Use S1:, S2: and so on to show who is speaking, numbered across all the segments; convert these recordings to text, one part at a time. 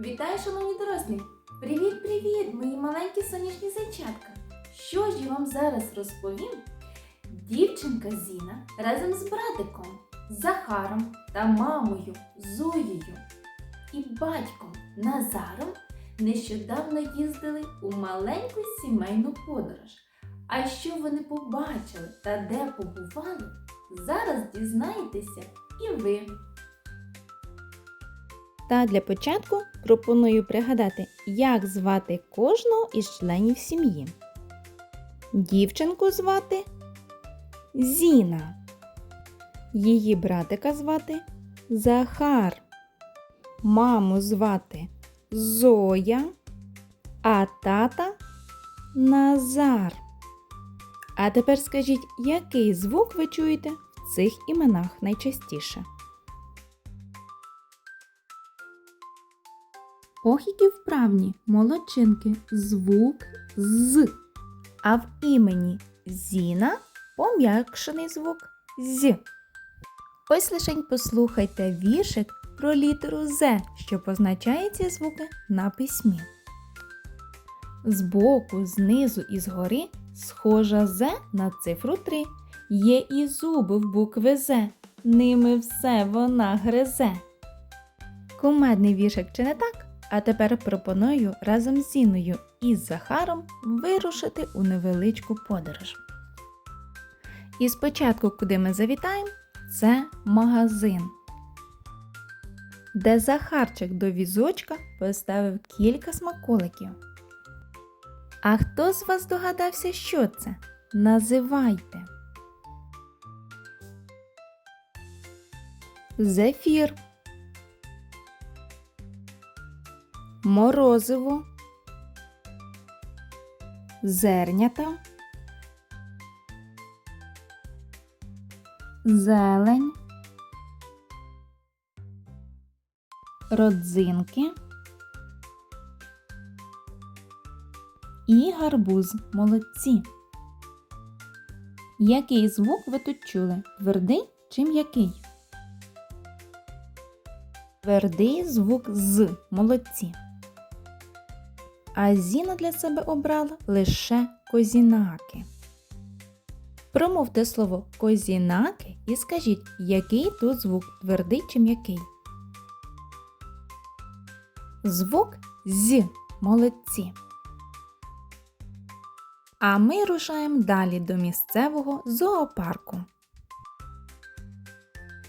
S1: Вітаю, шановні дорослі! Привіт-привіт, мої маленькі сонячні зайчатка! Що ж я вам зараз розповім? Дівчинка Зіна разом з братиком Захаром та мамою Зоєю і батьком Назаром нещодавно їздили у маленьку сімейну подорож. А що вони побачили та де побували, зараз дізнаєтеся і ви.
S2: Та для початку пропоную пригадати, як звати кожного із членів сім'ї. Дівчинку звати Зіна. Її братика звати Захар. Маму звати Зоя, а тата Назар. А тепер скажіть, який звук ви чуєте в цих іменах найчастіше? Ох, вправні молодчинки, звук з. А в імені Зіна пом'якшений звук з. Ось лишень послухайте віршик про літеру З, що позначає ці звуки на письмі. Збоку, знизу і згори схожа З на цифру 3. Є і зуби в букви З, ними все вона гризе. Кумедний віршик чи не так? А тепер пропоную разом з Зіною і Захаром вирушити у невеличку подорож. І спочатку, куди ми завітаємо, це магазин, де Захарчик до візочка поставив кілька смаколиків. А хто з вас догадався, що це? Називайте. Зефір. Морозиво, зернята, зелень, родзинки і гарбуз молодці. Який звук ви тут чули? Твердий чи м'який? Твердий звук з молодці. А Зіна для себе обрала лише козінаки. Промовте слово козінаки і скажіть, який тут звук твердий чи м'який. Звук з молодці. А ми рушаємо далі до місцевого зоопарку.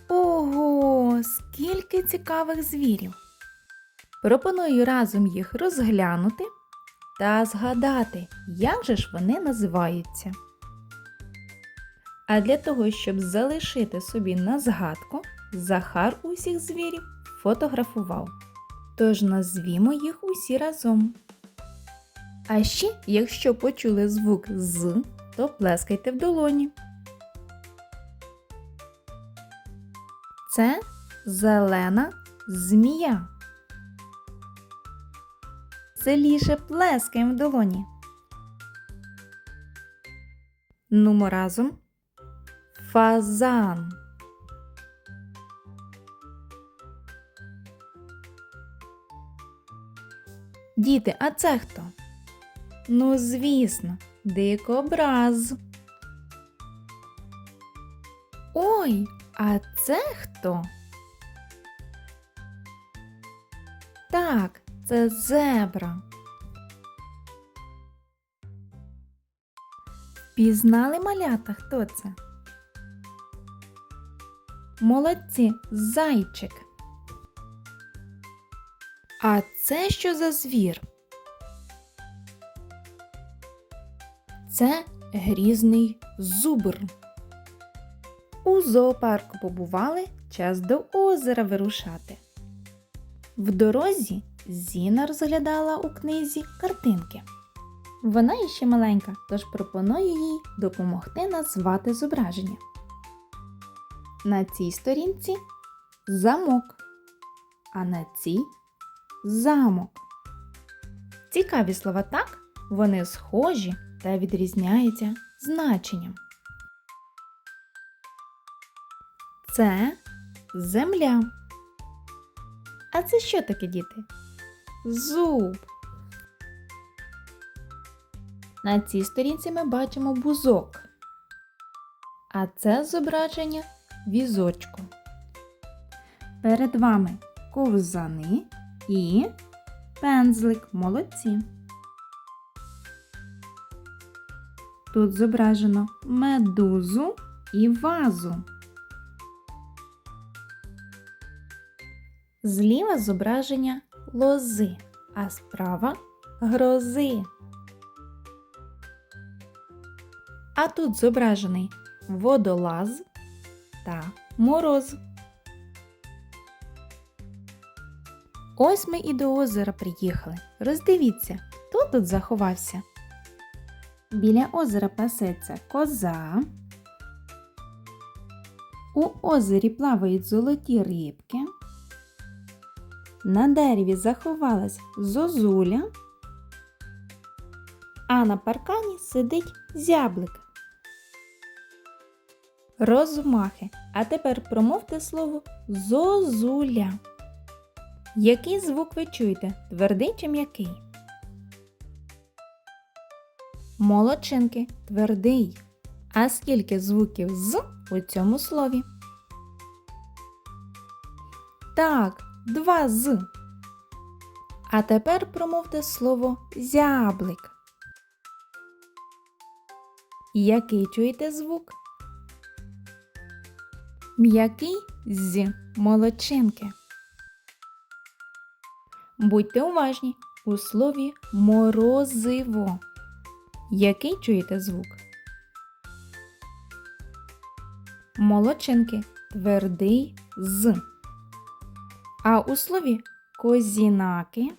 S2: Ого, скільки цікавих звірів! Пропоную разом їх розглянути та згадати, як же ж вони називаються. А для того, щоб залишити собі на згадку, Захар усіх звірів фотографував. Тож назвімо їх усі разом. А ще, якщо почули звук з, то плескайте в долоні. Це зелена змія. Селіше плескаємо в долоні. Нумо разом. Фазан. Діти, а це хто? Ну, звісно, дикобраз. Ой, а це хто? Так, це зебра. Пізнали малята, хто це? Молодці, зайчик. А це що за звір? Це грізний зубр. У зоопарку побували час до озера вирушати. В дорозі Зіна розглядала у книзі картинки. Вона іще маленька, тож пропоную їй допомогти назвати зображення. На цій сторінці замок, а на цій замок. Цікаві слова так, вони схожі та відрізняються значенням. Це земля. А це що таке, діти? Зуб. На цій сторінці ми бачимо бузок. А це зображення візочку. Перед вами ковзани і пензлик. Молодці. Тут зображено медузу і вазу. Зліва зображення лози, а справа грози. А тут зображений водолаз та мороз. Ось ми і до озера приїхали. Роздивіться, хто тут заховався. Біля озера пасеться коза. У озері плавають золоті рибки. На дереві заховалась зозуля, а на паркані сидить зяблик. Розмахи. А тепер промовте слово зозуля. Який звук ви чуєте? Твердий чи м'який? Молодчинки, твердий. А скільки звуків з у цьому слові? Так, два з. А тепер промовте слово зяблик. Який чуєте звук? М'який з молодчинки. Будьте уважні у слові морозиво. Який чуєте звук? Молодчинки твердий з. А у слові козінаки.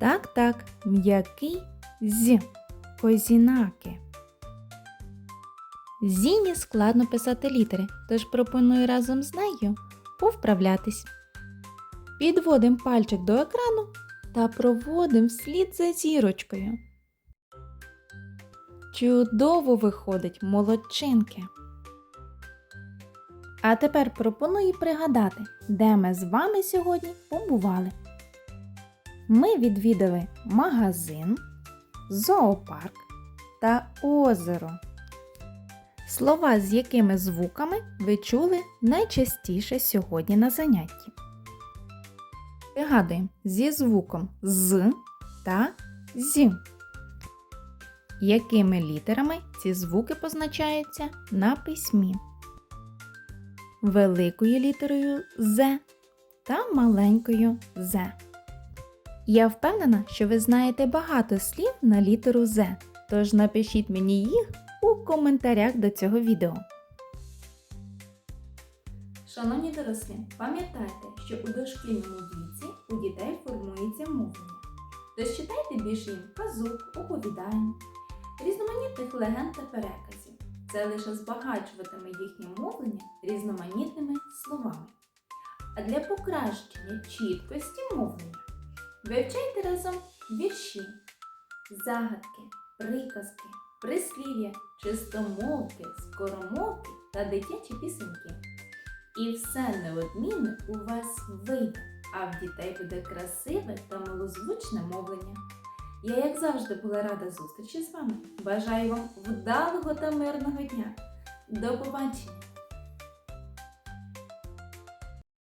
S2: Так, так, м'який з. Козінаки. Зіні складно писати літери, тож пропоную разом з нею повправлятись. Підводимо пальчик до екрану та проводимо вслід за зірочкою. Чудово виходить молодчинки. А тепер пропоную пригадати, де ми з вами сьогодні побували. Ми відвідали магазин, зоопарк та озеро. Слова, з якими звуками ви чули найчастіше сьогодні на занятті. Пригадуємо зі звуком з та зі. Якими літерами ці звуки позначаються на письмі? Великою літерою З та маленькою З. Я впевнена, що ви знаєте багато слів на літеру З, тож напишіть мені їх у коментарях до цього відео.
S1: Шановні дорослі, пам'ятайте, що у дошкільному віці у дітей формується мовлення. Тож читайте більше їм казок, оповідань, різноманітних легенд та переказів. Це лише збагачуватиме їхнє мовлення різноманітними словами. А для покращення чіткості мовлення вивчайте разом вірші, загадки, приказки, прислів'я, чистомовки, скоромовки та дитячі пісеньки. І все неодмінно у вас вийде, а в дітей буде красиве та милозвучне мовлення. Я, як завжди, була рада зустрічі з вами. Бажаю вам вдалого та мирного дня. До побачення!